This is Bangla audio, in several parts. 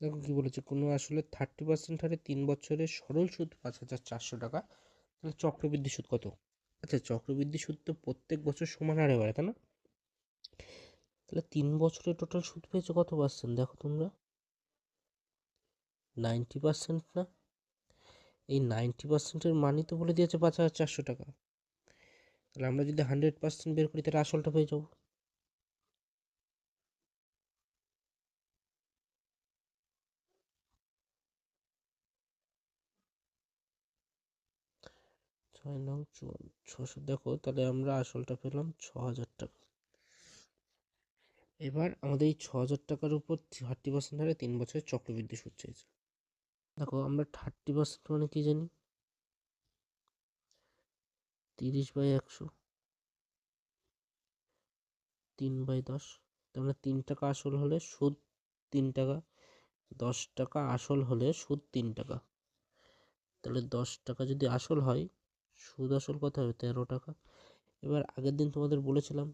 দেখো কী বলেছে, কোনো আসলে থার্টি পার্সেন্ট হারে তিন বছরের সরল সুদ পাঁচ হাজার চারশো টাকা, তাহলে চক্রবৃদ্ধি সুদ কত? আচ্ছা চক্রবৃদ্ধি সুদ তো প্রত্যেক বছর সমান হারে বাড়ে, তাই না? তাহলে তিন বছরে টোটাল সুদ পেয়েছ কত পার্সেন্ট দেখো তোমরা। নাইনটি পার্সেন্ট না? এই নাইনটি পার্সেন্টের মানই তো বলে দিয়েছে পাঁচ হাজার চারশো টাকা। তাহলে আমরা যদি হান্ড্রেড পার্সেন্ট বের করি, তাহলে আসলটা পেয়ে যাব। ছয় নং চুয়ান্ন ছশো। দেখো, তাহলে আমরা আসলটা পেলাম ছ হাজার টাকা। এবার আমাদের এই ছ হাজার টাকার উপর থার্টি পার্সেন্ট হারে তিন বছরের চক্রবৃদ্ধি সুদ চাইছে। দেখো, আমরা থার্টি পার্সেন্ট মানে কি জানি? তিরিশ বাই একশো। তিন বাই দশ। তার মানে তিন টাকা আসল হলে সুদ তিন টাকা, দশ টাকা আসল হলে সুদ তিন টাকা। তাহলে দশ টাকা যদি আসল হয় সুদ আসল কত হবে তেরো টাকা। এবার আগের দিন তোমাদের বলেছিলাম,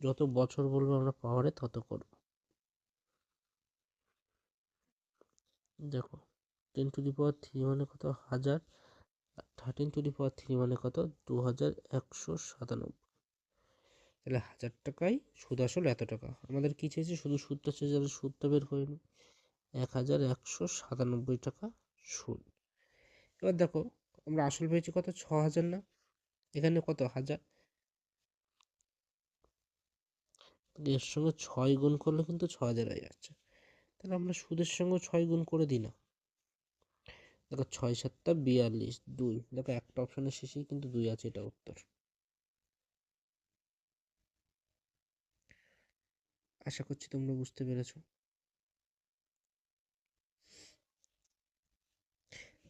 যত বছর বলব আমরা পাওয়ারে তত করব। দেখো ten to the power three মানে কত? হাজার। Thirteen to the power three মানে কত? দু হাজার একশো সাতানব্বই। তাহলে হাজার টাকায় সুদ আসল এত টাকা। আমাদের কী চেয়েছে শুধু সুদটা চেয়েছে যাদের সুদটা বের করিনি এক হাজার একশো সাতানব্বই টাকা সুদ এবার দেখো আমরা আসল পেয়েছি কত? ছ হাজার না? এখানে কত? হাজার? এর সঙ্গে ছয় গুণ করলে কিন্তু ছ হাজার হয়ে যাচ্ছে। তাহলে আমরা সুদের সঙ্গে ছয় গুণ করে দিই না। দেখো ছয় সাতটা বিয়াল্লিশ, দুই। দেখো একটা অপশনের শেষেই কিন্তু দুই আছে, এটা উত্তর। আশা করছি তোমরা বুঝতে পেরেছ।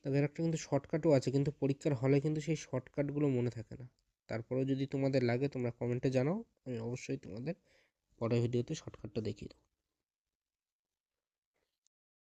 তবে একটা কিন্তু শর্টকাটও আছে, কিন্তু পরীক্ষার হলে কিন্তু সেই শর্টকাটগুলো মনে থাকে না। তারপরেও যদি তোমাদের লাগে তোমরা কমেন্টে জানাও, আমি অবশ্যই তোমাদের পরের ভিডিওতে শর্টকাটটা দেখিয়ে দেবো।